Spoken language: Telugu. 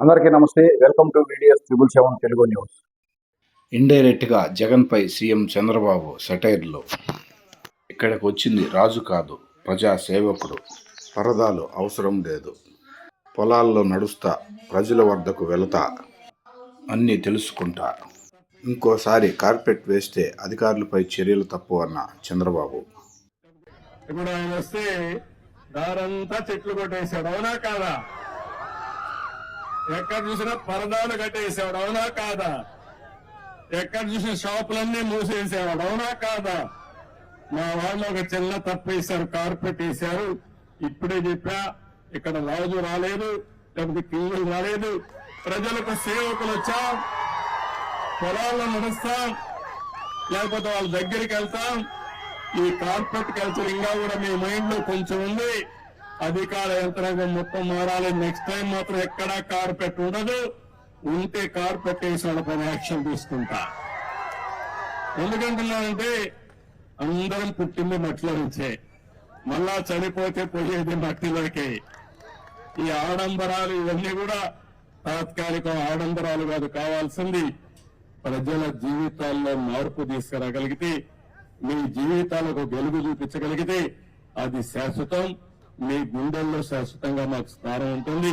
అందరికీ నమస్తే. Welcome to videos triple seven Telugu news ఇండైరెక్ట్గా జగన్పై సీఎం చంద్రబాబు సెటైర్లు. ఇక్కడికి వచ్చింది రాజు కాదు ప్రజా సేవకుడు. పరదాలు అవసరం లేదు. పొలాల్లో నడుస్తా ప్రజల వద్దకు వెళతా. అన్నీ తెలుసుకుంటా. ఇంకోసారి కార్పెట్ వేస్తే అధికారులపై చర్యలు తప్పు అన్న చంద్రబాబు. ఇప్పుడు ఆయన వస్తే దారంతా చెట్లు కొట్టేశాడు. అవునా కాదా? ఎక్కడ చూసినా పరదాలు కట్టేసేవాడు అవునా కాదా? ఎక్కడ చూసిన షాపులన్నీ మూసేసేవాడు అవునా కాదా? మా వాళ్ళు ఒక చిన్న తప్పు వేశారు కార్పెట్ వేశారు. ఇప్పుడే చెప్పా ఇక్కడ రాజు రాలేదు లేకపోతే కింగులు రాలేదు. ప్రజలకు సేవకులు వచ్చాం పొలాల్లో నడుస్తాం లేకపోతే వాళ్ళ దగ్గరికి వెళ్తాం. ఈ కార్పెట్ కల్చర్ ఇంకా కూడా మీ మైండ్లో కొంచెం ఉంది. అధికార యంత్రాంగం మొత్తం మారాలి. నెక్స్ట్ టైం మాత్రం ఎక్కడా కార్పెట్ ఉండదు. ఉంటే కార్పెట్ వేసి వాళ్ళపై యాక్షన్ తీసుకుంటా. ఎందుకంటున్నానంటే అందరం పుట్టింది మట్టిలో నుంచే. మళ్ళా చనిపోతే పోయేది మట్టిలోకే. ఈ ఆడంబరాలు ఇవన్నీ కూడా తాత్కాలిక ఆడంబరాలు కాదు కావాల్సింది ప్రజల జీవితాల్లో మార్పు తీసుకురాగలిగితే మీ జీవితాలకు వెలుగు చూపించగలిగితే అది శాశ్వతం. మీ గుండెల్లో శాశ్వతంగా మాకు స్థానం ఉంటుంది.